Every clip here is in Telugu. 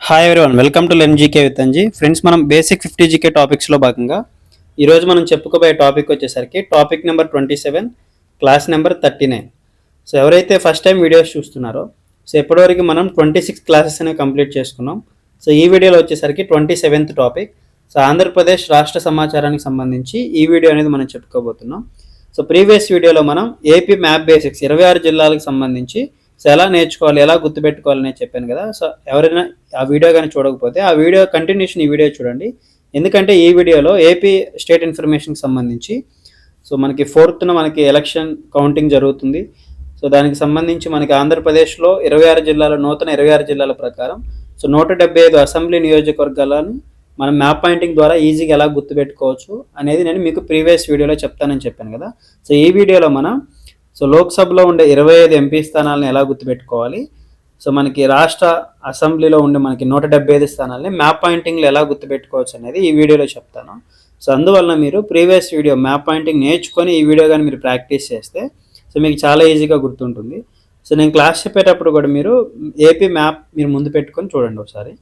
Hi everyone welcome to MGK with Anji friends మనం బేసిక్ ఫిఫ్టీ జీకే టాపిక్స్లో భాగంగా ఈరోజు మనం చెప్పుకోబోయే టాపిక్ వచ్చేసరికి topic number twenty seven class number thirty nine so ఎవరైతే ఫస్ట్ టైం వీడియోస్ చూస్తున్నారో సో ఇప్పటివరకు మనం ట్వంటీ సిక్స్ క్లాసెస్ అనేవి కంప్లీట్ చేసుకున్నాం. సో ఈ వీడియోలో వచ్చేసరికి twenty seventh topic so Andhra Pradesh రాష్ట్ర సమాచారానికి సంబంధించి ఈ వీడియో అనేది మనం చెప్పుకోబోతున్నాం. సో ప్రీవియస్ వీడియోలో మనం ఏపీ మ్యాప్ బేసిక్స్ ఇరవై ఆరు జిల్లాలకు సంబంధించి సో ఎలా నేర్చుకోవాలి ఎలా గుర్తుపెట్టుకోవాలి నేను చెప్పాను కదా. సో ఎవరైనా ఆ వీడియో కానీ చూడకపోతే ఆ వీడియో కంటిన్యూషన్ ఈ వీడియో చూడండి. ఎందుకంటే ఈ వీడియోలో ఏపీ స్టేట్ ఇన్ఫర్మేషన్కి సంబంధించి సో మనకి ఫోర్త్న మనకి ఎలక్షన్ కౌంటింగ్ జరుగుతుంది. సో దానికి సంబంధించి మనకి ఆంధ్రప్రదేశ్లో ఇరవై ఆరు జిల్లాల నూతన ఇరవై ఆరు జిల్లాల ప్రకారం సో నూట డెబ్బై ఐదు అసెంబ్లీ నియోజకవర్గాలను మనం మ్యాప్ పాయింటింగ్ ద్వారా ఈజీగా ఎలా గుర్తుపెట్టుకోవచ్చు అనేది నేను మీకు ప్రీవియస్ వీడియోలో చెప్తానని చెప్పాను కదా. సో ఈ వీడియోలో మనం సో లోక్సభలో ఉండే ఇరవై ఐదు ఎంపీ స్థానాలను ఎలా గుర్తుపెట్టుకోవాలి? సో మనకి రాష్ట్ర అసెంబ్లీలో ఉండే మనకి నూట డెబ్బై ఐదు స్థానాలని మ్యాప్ పాయింటింగ్లు ఎలా గుర్తుపెట్టుకోవచ్చు అనేది ఈ వీడియోలో చెప్తాను. సో అందువల్ల మీరు ప్రీవియస్ వీడియో మ్యాప్ పాయింటింగ్ నేర్చుకొని ఈ వీడియో కానీ మీరు ప్రాక్టీస్ చేస్తే సో మీకు చాలా ఈజీగా గుర్తుంటుంది. సో నేను క్లాస్ చెప్పేటప్పుడు కూడా మీరు ఏపీ మ్యాప్ మీరు ముందు పెట్టుకొని చూడండి ఒకసారి.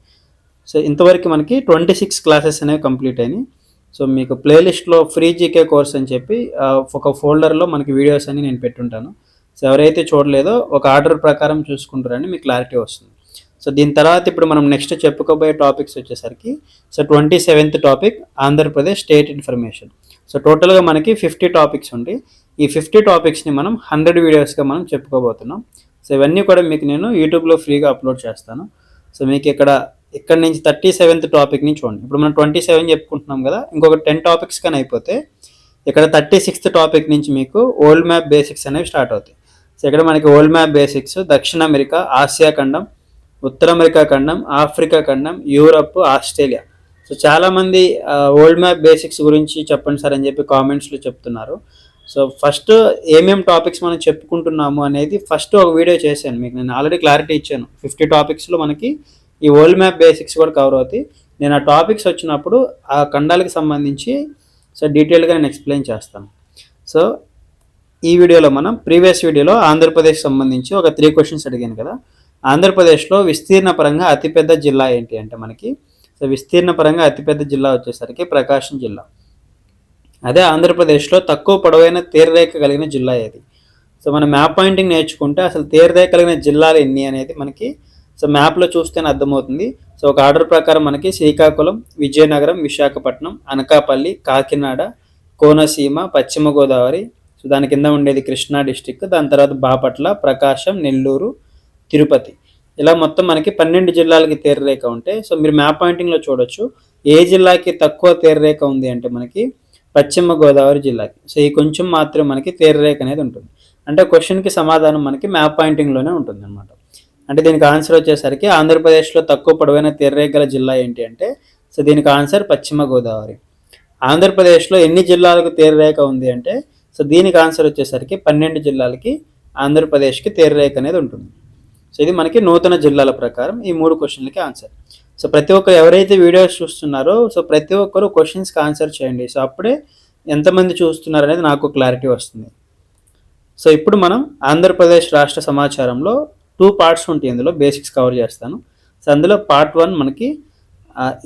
సో ఇంతవరకు మనకి ట్వంటీ సిక్స్ క్లాసెస్ అనేవి కంప్లీట్ అయినాయి. సో మీకు ప్లేలిస్ట్లో ఫ్రీ జీకే కోర్స్ అని చెప్పి ఒక ఫోల్డర్లో మనకి వీడియోస్ అన్ని నేను పెట్టుంటాను. సో ఎవరైతే చూడలేదో ఒక ఆర్డర్ ప్రకారం చూసుకుంటారని మీకు క్లారిటీ వస్తుంది. సో దీని తర్వాత ఇప్పుడు మనం నెక్స్ట్ చెప్పుకోబోయే టాపిక్స్ వచ్చేసరికి so twenty seventh topic Andhra Pradesh state information. So టోటల్గా మనకి ఫిఫ్టీ టాపిక్స్ ఉంటాయి ఈ ఫిఫ్టీ టాపిక్స్ని మనం హండ్రెడ్ వీడియోస్గా మనం చెప్పుకోబోతున్నాం. సో ఇవన్నీ కూడా మీకు నేను యూట్యూబ్లో ఫ్రీగా అప్లోడ్ చేస్తాను. సో మీకు ఇక్కడ ఇక్కడ నుంచి థర్టీ సెవెంత్ టాపిక్ నుంచి చూడండి. ఇప్పుడు మనం ట్వంటీ సెవెన్ చెప్పుకుంటున్నాం కదా ఇంకొక టెన్ టాపిక్స్ కానీ అయిపోతే ఇక్కడ థర్టీ సిక్స్త్ టాపిక్ నుంచి మీకు ఓల్డ్ మ్యాప్ బేసిక్స్ అనేవి స్టార్ట్ అవుతాయి. సో ఇక్కడ మనకి ఓల్డ్ మ్యాప్ బేసిక్స్ దక్షిణ అమెరికా ఆసియా ఖండం ఉత్తర అమెరికా ఖండం ఆఫ్రికా ఖండం యూరప్ ఆస్ట్రేలియా. సో చాలామంది ఓల్డ్ మ్యాప్ బేసిక్స్ గురించి చెప్పండి సార్ అని చెప్పి కామెంట్స్లో చెప్తున్నారు. సో ఫస్ట్ ఏమేం టాపిక్స్ మనం చెప్పుకుంటున్నాము అనేది ఫస్ట్ ఒక వీడియో చేశాను మీకు. నేను ఆల్రెడీ క్లారిటీ ఇచ్చాను. ఫిఫ్టీ టాపిక్స్లో మనకి ఈ వరల్డ్ మ్యాప్ బేసిక్స్ కూడా కవర్ అవుతాయి. నేను ఆ టాపిక్స్ వచ్చినప్పుడు ఆ ఖండాలకు సంబంధించి సో డీటెయిల్గా నేను ఎక్స్ప్లెయిన్ చేస్తాను. సో ఈ వీడియోలో మనం ప్రీవియస్ వీడియోలో ఆంధ్రప్రదేశ్ సంబంధించి ఒక త్రీ క్వశ్చన్స్ అడిగాను కదా. ఆంధ్రప్రదేశ్లో విస్తీర్ణ పరంగా అతిపెద్ద జిల్లా ఏంటి అంటే మనకి సో విస్తీర్ణ పరంగా అతిపెద్ద జిల్లా వచ్చేసరికి ప్రకాశం జిల్లా. అదే ఆంధ్రప్రదేశ్లో తక్కువ పొడవైన తీరరేఖ కలిగిన జిల్లా ఏది? సో మనం మ్యాప్ పాయింటింగ్ నేర్చుకుంటే అసలు తీరరేఖ కలిగిన జిల్లాలు ఎన్ని అనేది మనకి సో మ్యాప్లో చూస్తేనే అర్థమవుతుంది. సో ఒక ఆర్డర్ ప్రకారం మనకి శ్రీకాకుళం విజయనగరం విశాఖపట్నం అనకాపల్లి కాకినాడ కోనసీమ పశ్చిమ గోదావరి సో దాని కింద ఉండేది కృష్ణా డిస్టిక్ దాని తర్వాత బాపట్ల ప్రకాశం నెల్లూరు తిరుపతి. ఇలా మొత్తం మనకి పన్నెండు జిల్లాలకి తీరరేఖ ఉంటే సో మీరు మ్యాప్ పాయింటింగ్లో చూడొచ్చు. ఏ జిల్లాకి తక్కువ తీరరేఖ ఉంది అంటే మనకి పశ్చిమ గోదావరి జిల్లాకి. సో ఈ కొంచెం మాత్రం మనకి తీరరేఖ అనేది ఉంటుంది. అంటే క్వశ్చన్కి సమాధానం మనకి మ్యాప్ పాయింటింగ్లోనే ఉంటుంది అనమాట అంటే దీనికి ఆన్సర్ వచ్చేసరికి ఆంధ్రప్రదేశ్లో తక్కువ పొడవైన తీరరేఖ గల జిల్లా ఏంటి అంటే సో దీనికి ఆన్సర్ పశ్చిమ గోదావరి. ఆంధ్రప్రదేశ్లో ఎన్ని జిల్లాలకు తీరరేఖ ఉంది అంటే సో దీనికి ఆన్సర్ వచ్చేసరికి పన్నెండు జిల్లాలకి ఆంధ్రప్రదేశ్కి తీరరేఖ అనేది ఉంటుంది. సో ఇది మనకి నూతన జిల్లాల ప్రకారం ఈ మూడు క్వశ్చన్లకి ఆన్సర్ సో ప్రతి ఒక్కరు ఎవరైతే వీడియోస్ చూస్తున్నారో సో ప్రతి ఒక్కరు క్వశ్చన్స్కి ఆన్సర్ చేయండి. సో అప్పుడే ఎంతమంది చూస్తున్నారు అనేది నాకు క్లారిటీ వస్తుంది. సో ఇప్పుడు మనం ఆంధ్రప్రదేశ్ రాష్ట్ర సమాచారంలో టూ పార్ట్స్ ఉంటాయి ఇందులో బేసిక్స్ కవర్ చేస్తాను. సో అందులో పార్ట్ వన్ మనకి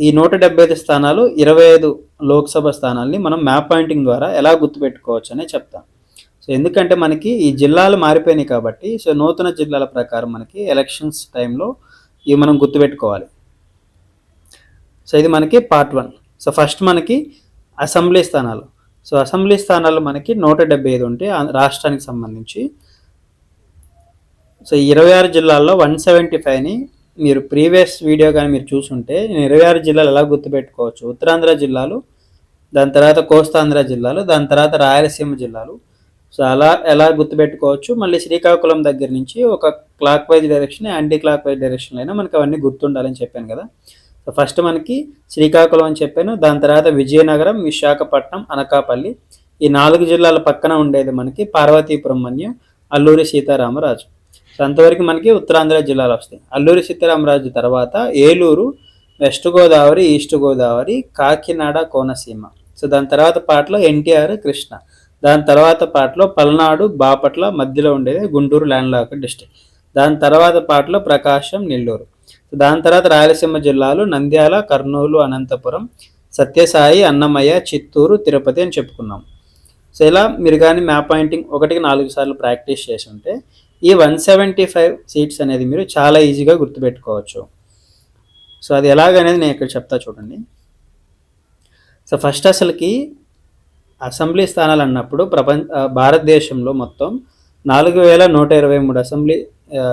ఈ నూట డెబ్బై ఐదు స్థానాలు ఇరవై ఐదు లోక్సభ స్థానాల్ని మనం మ్యాప్ పాయింటింగ్ ద్వారా ఎలా గుర్తుపెట్టుకోవచ్చు అనే చెప్తాం. సో ఎందుకంటే మనకి ఈ జిల్లాలు మారిపోయినాయి కాబట్టి సో నూతన జిల్లాల ప్రకారం మనకి ఎలక్షన్స్ టైంలో ఇవి మనం గుర్తుపెట్టుకోవాలి. సో ఇది మనకి పార్ట్ వన్. సో ఫస్ట్ మనకి అసెంబ్లీ స్థానాలు. సో అసెంబ్లీ స్థానాలు మనకి నూట డెబ్బై ఐదు ఉంటాయి రాష్ట్రానికి సంబంధించి సో ఇరవై ఆరు జిల్లాల్లో వన్ సెవెంటీ ఫైవ్ని మీరు ప్రీవియస్ వీడియో కానీ మీరు చూసుంటే నేను ఇరవై ఆరు జిల్లాలు ఎలా గుర్తుపెట్టుకోవచ్చు? ఉత్తరాంధ్ర జిల్లాలు దాని తర్వాత కోస్తాంధ్ర జిల్లాలు దాని తర్వాత రాయలసీమ జిల్లాలు. సో అలా ఎలా గుర్తుపెట్టుకోవచ్చు? మళ్ళీ శ్రీకాకుళం దగ్గర నుంచి ఒక clock wise direction anti clock wise direction అయినా మనకి అవన్నీ గుర్తుండాలని చెప్పాను కదా. సో ఫస్ట్ మనకి శ్రీకాకుళం అని చెప్పాను. దాని తర్వాత విజయనగరం విశాఖపట్నం అనకాపల్లి. ఈ నాలుగు జిల్లాల పక్కన ఉండేది మనకి పార్వతీపురం మన్యం అల్లూరి సీతారామరాజు. సో అంతవరకు మనకి ఉత్తరాంధ్ర జిల్లాలు వస్తాయి. అల్లూరి సీతారామరాజు తర్వాత Eluru west Godavari east Godavari Kakinada Konaseema. So దాని తర్వాత పాటలో ఎన్టీఆర్ కృష్ణ. దాని తర్వాత పాటలో పల్నాడు బాపట్ల మధ్యలో ఉండేది గుంటూరు ల్యాండ్ లాక్ డిస్ట్రిక్ట్. దాని తర్వాత పాటలో ప్రకాశం నెల్లూరు. సో దాని తర్వాత రాయలసీమ జిల్లాలు నంద్యాల కర్నూలు అనంతపురం సత్యసాయి అన్నమయ్య చిత్తూరు తిరుపతి అని చెప్పుకున్నాం. సో ఇలా మీరు కానీ మ్యాప్ పాయింటింగ్ ఒకటికి నాలుగు సార్లు ప్రాక్టీస్ చేసి ఉంటే ఈ వన్ సెవెంటీ ఫైవ్ సీట్స్ అనేది మీరు చాలా ఈజీగా గుర్తుపెట్టుకోవచ్చు. సో అది ఎలాగనేది నేను ఇక్కడ చెప్తా చూడండి. సో ఫస్ట్ అసలుకి అసెంబ్లీ స్థానాలు అన్నప్పుడు ప్రపంచ భారతదేశంలో మొత్తం నాలుగు వేల నూట ఇరవై మూడు అసెంబ్లీ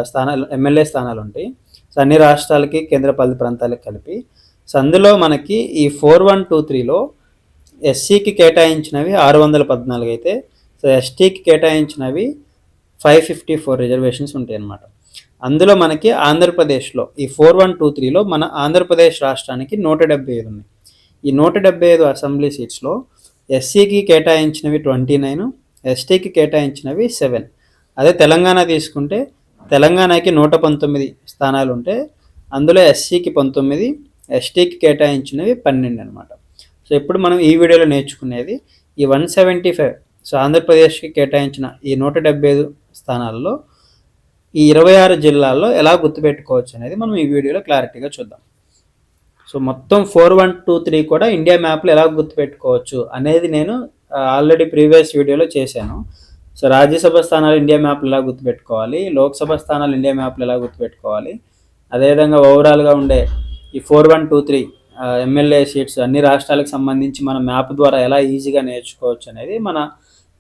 స్థానాలు ఎమ్మెల్యే స్థానాలు ఉంటాయి. సో అన్ని రాష్ట్రాలకి కేంద్రపాలిత ప్రాంతాలకు కలిపి. సో అందులో మనకి ఈ ఫోర్ వన్ టూ త్రీలో ఎస్సీకి కేటాయించినవి ఆరు వందల పద్నాలుగు అయితే సో ఎస్టీకి కేటాయించినవి ఫైవ్ ఫిఫ్టీ ఫోర్ రిజర్వేషన్స్ ఉంటాయి అన్నమాట అందులో మనకి ఆంధ్రప్రదేశ్లో ఈ ఫోర్ వన్ టూ త్రీలో మన ఆంధ్రప్రదేశ్ రాష్ట్రానికి నూట డెబ్బై ఐదు ఉన్నాయి. ఈ నూట డెబ్బై ఐదు అసెంబ్లీ సీట్స్లో ఎస్సీకి కేటాయించినవి ట్వంటీ నైన్ ఎస్టీకి కేటాయించినవి సెవెన్. అదే తెలంగాణ తీసుకుంటే తెలంగాణకి నూట పంతొమ్మిది స్థానాలు ఉంటే అందులో ఎస్సీకి పంతొమ్మిది ఎస్టీకి కేటాయించినవి పన్నెండు అనమాట సో ఇప్పుడు మనం ఈ వీడియోలో నేర్చుకునేది ఈ వన్ సెవెంటీ ఫైవ్ సో ఆంధ్రప్రదేశ్కి కేటాయించిన ఈ నూట డెబ్బై ఐదు స్థానాల్లో ఈ ఇరవై ఆరు జిల్లాల్లో ఎలా గుర్తుపెట్టుకోవచ్చు అనేది మనం ఈ వీడియోలో క్లారిటీగా చూద్దాం. సో మొత్తం ఫోర్ వన్ టూ త్రీ కూడా ఇండియా మ్యాప్లో ఎలా గుర్తుపెట్టుకోవచ్చు అనేది నేను ఆల్రెడీ ప్రీవియస్ వీడియోలో చేశాను. సో రాజ్యసభ స్థానాలు ఇండియా మ్యాప్లు ఎలా గుర్తుపెట్టుకోవాలి లోక్సభ స్థానాలు ఇండియా మ్యాప్లు ఎలా గుర్తుపెట్టుకోవాలి అదేవిధంగా ఓవరాల్గా ఉండే ఈ four one two three MLA seats అన్ని రాష్ట్రాలకు సంబంధించి మన మ్యాప్ ద్వారా ఎలా ఈజీగా నేర్చుకోవచ్చు అనేది మన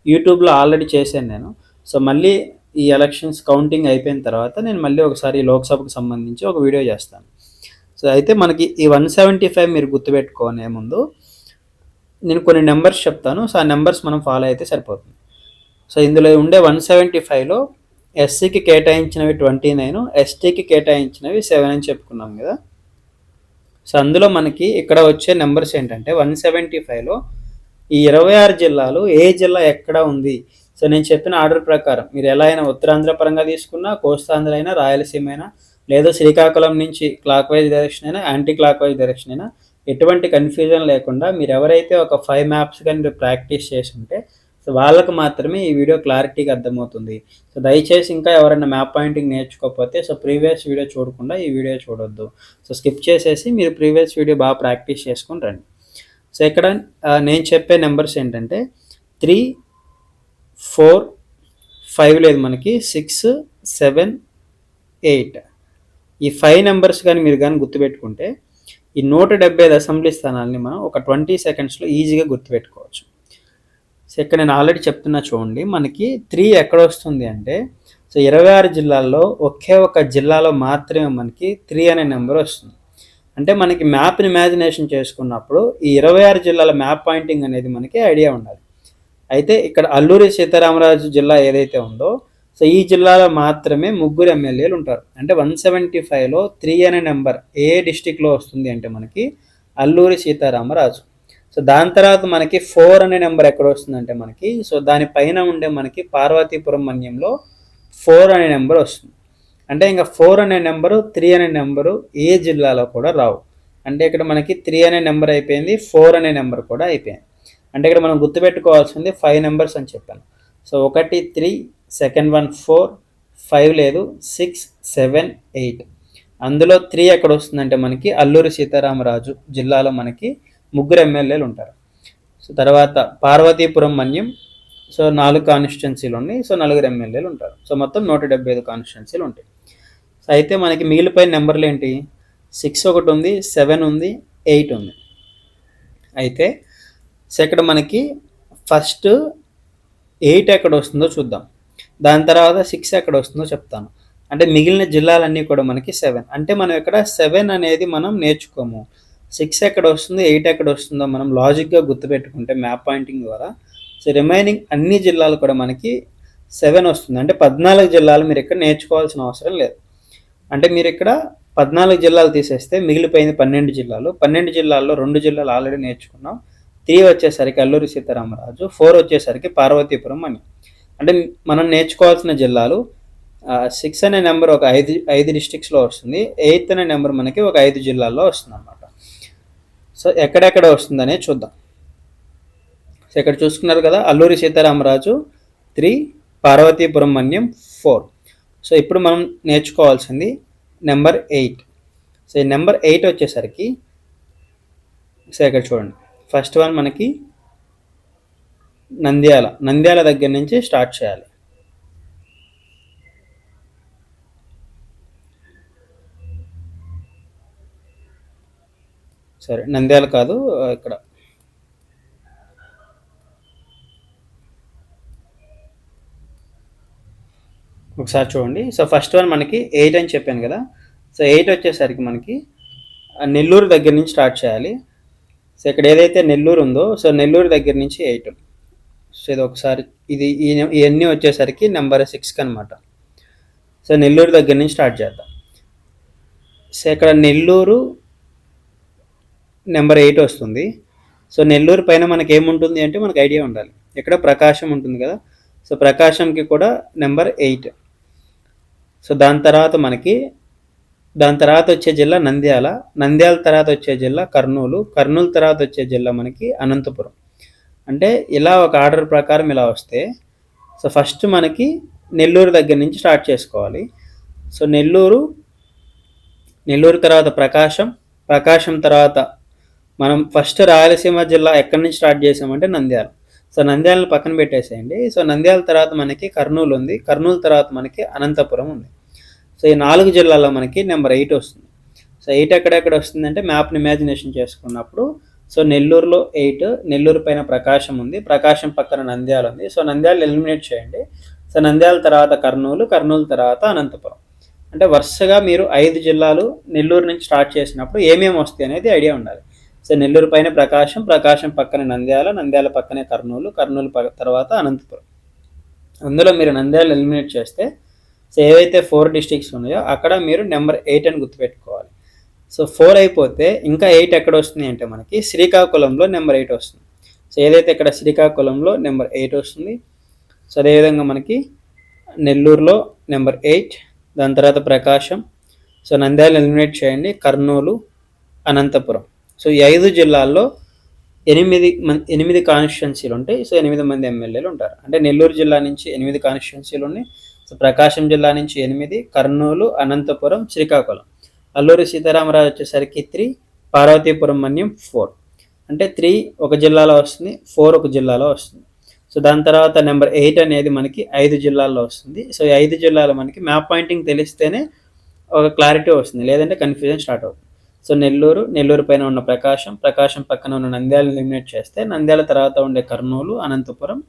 యూట్యూబ్లో ఆల్రెడీ చేశాను నేను. సో మళ్ళీ ఈ ఎలక్షన్స్ కౌంటింగ్ అయిపోయిన తర్వాత నేను మళ్ళీ ఒకసారి లోక్సభకు సంబంధించి ఒక వీడియో చేస్తాను. సో అయితే మనకి ఈ వన్ సెవెంటీ ఫైవ్ మీరు గుర్తుపెట్టుకోనే ముందు నేను కొన్ని నెంబర్స్ చెప్తాను. సో ఆ నెంబర్స్ మనం ఫాలో అయితే సరిపోతుంది. సో ఇందులో ఉండే వన్ సెవెంటీ ఫైవ్లో ఎస్సీకి కేటాయించినవి ట్వంటీ నైన్ ఎస్టీకి కేటాయించినవి సెవెన్ అని చెప్పుకున్నాం కదా. సో అందులో మనకి ఇక్కడ వచ్చే నెంబర్స్ ఏంటంటే వన్ సెవెంటీ ఫైవ్లో ఈ ఇరవై ఆరు జిల్లాలు ఏ జిల్లా ఎక్కడ ఉంది? సో నేను చెప్పిన ఆర్డర్ ప్రకారం మీరు ఎలా అయినా ఉత్తరాంధ్ర పరంగా తీసుకున్నా కోస్తాంధ్ర అయినా రాయలసీమ అయినా లేదా శ్రీకాకుళం నుంచి క్లాక్ వైజ్ డైరెక్షన్ అయినా యాంటీ క్లాక్ వైజ్ డైరెక్షన్ అయినా ఎటువంటి కన్ఫ్యూజన్ లేకుండా మీరు ఎవరైతే ఒక ఫైవ్ మ్యాప్స్ కానీ ప్రాక్టీస్ చేసి ఉంటే సో వాళ్ళకు మాత్రమే ఈ వీడియో క్లారిటీగా అర్థమవుతుంది. సో దయచేసి ఇంకా ఎవరైనా మ్యాప్ పాయింటింగ్ నేర్చుకోకపోతే సో ప్రీవియస్ వీడియో చూడకుండా ఈ వీడియో చూడొద్దు. సో స్కిప్ చేసేసి మీరు ప్రీవియస్ వీడియో బాగా ప్రాక్టీస్ చేసుకుని రండి. సో ఇక్కడ నేను చెప్పే నెంబర్స్ ఏంటంటే త్రీ ఫోర్ ఫైవ్ లేదు మనకి సిక్స్ సెవెన్ ఎయిట్. ఈ ఫైవ్ నెంబర్స్ కానీ మీరు కానీ గుర్తుపెట్టుకుంటే ఈ నూట డెబ్బై ఐదు అసెంబ్లీ స్థానాలని మనం ఒక ట్వంటీ సెకండ్స్లో ఈజీగా గుర్తుపెట్టుకోవచ్చు. సో ఇక్కడ నేను ఆల్రెడీ చెప్తున్నా చూడండి మనకి త్రీ ఎక్కడ వస్తుంది అంటే సో ఇరవై ఆరు జిల్లాల్లో ఒకే ఒక జిల్లాలో మాత్రమే మనకి త్రీ అనే నెంబర్ వస్తుంది. అంటే మనకి మ్యాప్ని ఇమాజినేషన్ చేసుకున్నప్పుడు ఈ ఇరవై ఆరు జిల్లాల మ్యాప్ పాయింటింగ్ అనేది మనకి ఐడియా ఉండాలి. అయితే ఇక్కడ అల్లూరి సీతారామరాజు జిల్లా ఏదైతే ఉందో సో ఈ జిల్లాలో మాత్రమే ముగ్గురు ఎమ్మెల్యేలు ఉంటారు. అంటే వన్ సెవెంటీ ఫైవ్లో త్రీ అనే నెంబర్ ఏ డిస్టిక్లో వస్తుంది అంటే మనకి అల్లూరి సీతారామరాజు. సో దాని తర్వాత మనకి ఫోర్ అనే నెంబర్ ఎక్కడ వస్తుందంటే మనకి సో దానిపైన ఉండే మనకి పార్వతీపురం మన్యంలో ఫోర్ అనే నెంబర్ వస్తుంది. అంటే ఇంకా ఫోర్ అనే నెంబరు త్రీ అనే నెంబరు ఏ జిల్లాలో కూడా రావు. అంటే ఇక్కడ మనకి త్రీ అనే నెంబర్ అయిపోయింది ఫోర్ అనే నెంబర్ కూడా అయిపోయింది. అంటే ఇక్కడ మనం గుర్తుపెట్టుకోవాల్సింది ఫైవ్ నెంబర్స్ అని చెప్పాను. సో ఒకటి three second one four five లేదు సిక్స్ సెవెన్ ఎయిట్ అందులో త్రీ ఎక్కడ వస్తుందంటే మనకి అల్లూరి సీతారామరాజు జిల్లాలో మనకి ముగ్గురు ఎమ్మెల్యేలు ఉంటారు. సో తర్వాత పార్వతీపురం మన్యం సో నాలుగు కాన్స్టిట్యున్సీలు ఉన్నాయి సో నలుగురు ఎమ్మెల్యేలు ఉంటారు. సో మొత్తం నూట డెబ్బై ఐదు కాన్స్టిట్యున్సీలు ఉంటాయి. సో అయితే మనకి మిగిలిపోయిన నెంబర్లు ఏంటి? సిక్స్ ఒకటి ఉంది సెవెన్ ఉంది ఎయిట్ ఉంది. అయితే సో ఇక్కడ మనకి ఫస్ట్ ఎయిట్ ఎక్కడ వస్తుందో చూద్దాం. దాని తర్వాత సిక్స్ ఎక్కడ వస్తుందో చెప్తాను. అంటే మిగిలిన జిల్లాలన్నీ కూడా మనకి సెవెన్. అంటే మనం ఇక్కడ సెవెన్ అనేది మనం నేర్చుకోము. సిక్స్ ఎక్కడ వస్తుందో ఎయిట్ ఎక్కడ వస్తుందో మనం లాజిక్గా గుర్తుపెట్టుకుంటే మ్యాప్ పాయింటింగ్ ద్వారా. సో రిమైనింగ్ అన్ని జిల్లాలు కూడా మనకి సెవెన్ వస్తుంది. అంటే పద్నాలుగు జిల్లాలు మీరు ఇక్కడ నేర్చుకోవాల్సిన అవసరం లేదు. అంటే మీరు ఇక్కడ పద్నాలుగు జిల్లాలు తీసేస్తే మిగిలిపోయింది పన్నెండు జిల్లాలు. పన్నెండు జిల్లాల్లో రెండు జిల్లాలు ఆల్రెడీ నేర్చుకున్నాం. త్రీ వచ్చేసరికి అల్లూరి సీతారామరాజు ఫోర్ వచ్చేసరికి పార్వతీపురం అని. అంటే మనం నేర్చుకోవాల్సిన జిల్లాలు సిక్స్ అనే నెంబర్ ఒక ఐదు ఐదు డిస్టిక్స్లో వస్తుంది ఎయిత్ అనే నెంబర్ మనకి ఒక ఐదు జిల్లాల్లో వస్తుంది అనమాట సో ఎక్కడెక్కడ వస్తుందనే చూద్దాం. సో ఇక్కడ చూసుకున్నారు కదా Alluri Sitaramaraju three Parvathipuram Manyam four so ఇప్పుడు మనం నేర్చుకోవాల్సింది నెంబర్ ఎయిట్ సో ఈ నెంబర్ ఎయిట్ వచ్చేసరికి సో ఇక్కడ చూడండి. ఫస్ట్ వన్ మనకి నంద్యాల నంద్యాల దగ్గర నుంచి స్టార్ట్ చేయాలి. సరే నంద్యాల కాదు ఇక్కడ. ఒకసారి చూడండి. సో ఫస్ట్ వన్ మనకి ఎయిట్ అని చెప్పాను కదా. సో ఎయిట్ వచ్చేసరికి మనకి నెల్లూరు దగ్గర నుంచి స్టార్ట్ చేయాలి. సో ఇక్కడ ఏదైతే నెల్లూరు ఉందో సో నెల్లూరు దగ్గర నుంచి ఎయిట్. సో ఇది ఒకసారి ఇది ఇవన్నీ వచ్చేసరికి నెంబర్ సిక్స్కి అనమాట సో నెల్లూరు దగ్గర నుంచి స్టార్ట్ చేద్దాం. సో ఇక్కడ నెల్లూరు నెంబర్ ఎయిట్ వస్తుంది. సో నెల్లూరు పైన మనకి ఏముంటుంది అంటే మనకు ఐడియా ఉండాలి. ఇక్కడ ప్రకాశం ఉంటుంది కదా సో ప్రకాశంకి కూడా నెంబర్ ఎయిట్. సో దాని తర్వాత మనకి దాని తర్వాత వచ్చే జిల్లా నంద్యాల. నంద్యాల తర్వాత వచ్చే జిల్లా కర్నూలు. కర్నూలు తర్వాత వచ్చే జిల్లా మనకి అనంతపురం. అంటే ఇలా ఒక ఆర్డర్ ప్రకారం ఇలా వస్తే సో ఫస్ట్ మనకి నెల్లూరు దగ్గర నుంచి స్టార్ట్ చేసుకోవాలి. సో నెల్లూరు నెల్లూరు తర్వాత ప్రకాశం ప్రకాశం తర్వాత మనం ఫస్ట్ రాయలసీమ జిల్లా ఎక్కడి నుంచి స్టార్ట్ చేసామంటే నంద్యాల. సో నంద్యాలను పక్కన పెట్టేసేయండి. సో నంద్యాల తర్వాత మనకి కర్నూలు ఉంది. కర్నూలు తర్వాత మనకి అనంతపురం ఉంది. సో ఈ నాలుగు జిల్లాల్లో మనకి నెంబర్ ఎయిట్ వస్తుంది. సో ఎయిట్ ఎక్కడెక్కడ వస్తుందంటే మ్యాప్ని ఇమాజినేషన్ చేసుకున్నప్పుడు సో నెల్లూరులో ఎయిట్ నెల్లూరు పైన ప్రకాశం ఉంది ప్రకాశం పక్కన నంద్యాల ఉంది. సో నంద్యాల ఎలిమినేట్ చేయండి. సో నంద్యాల తర్వాత కర్నూలు కర్నూలు తర్వాత అనంతపురం. అంటే వరుసగా మీరు ఐదు జిల్లాలు నెల్లూరు నుంచి స్టార్ట్ చేసినప్పుడు ఏమేమి వస్తాయి అనేది ఐడియా ఉండాలి. సో నెల్లూరు పైన ప్రకాశం ప్రకాశం పక్కన నంద్యాల నంద్యాల పక్కనే కర్నూలు కర్నూలు తర్వాత అనంతపురం. అందులో మీరు నంద్యాల ఎలిమినేట్ చేస్తే సో ఏవైతే ఫోర్ డిస్టిక్స్ ఉన్నాయో అక్కడ మీరు నెంబర్ ఎయిట్ అని గుర్తుపెట్టుకోవాలి. సో ఫోర్ అయిపోతే ఇంకా ఎయిట్ ఎక్కడ వస్తుంది అంటే మనకి శ్రీకాకుళంలో నెంబర్ ఎయిట్ వస్తుంది. సో ఏదైతే ఇక్కడ శ్రీకాకుళంలో నెంబర్ ఎయిట్ వస్తుంది సో అదేవిధంగా మనకి నెల్లూరులో నెంబర్ ఎయిట్ దాని తర్వాత ప్రకాశం సో నంద్యాల ఎలిమినేట్ చేయండి కర్నూలు అనంతపురం. సో ఈ ఐదు జిల్లాల్లో ఎనిమిది మంది ఎనిమిది కాన్స్టిట్యున్సీలు ఉంటాయి. సో ఎనిమిది మంది ఎమ్మెల్యేలు ఉంటారు. అంటే నెల్లూరు జిల్లా నుంచి ఎనిమిది కాన్స్టిట్యున్సీలు ఉన్నాయి. సో ప్రకాశం జిల్లా నుంచి ఎనిమిది కర్నూలు అనంతపురం శ్రీకాకుళం. అల్లూరి సీతారామరాజు వచ్చేసరికి త్రీ పార్వతీపురం మన్యం ఫోర్. అంటే త్రీ ఒక జిల్లాలో వస్తుంది ఫోర్ ఒక జిల్లాలో వస్తుంది. సో దాని తర్వాత నెంబర్ ఎయిట్ అనేది మనకి ఐదు జిల్లాల్లో వస్తుంది. సో ఈ ఐదు జిల్లాలు మనకి మ్యాప్ పాయింటింగ్ తెలిస్తేనే ఒక క్లారిటీ వస్తుంది. లేదంటే కన్ఫ్యూజన్ స్టార్ట్ అవుతుంది. సో నెల్లూరు నెల్లూరు పైన ఉన్న ప్రకాశం ప్రకాశం పక్కన ఉన్న నంద్యాల ఎలిమినేట్ చేస్తే నంద్యాల తర్వాత ఉండే కర్నూలు అనంతపురం.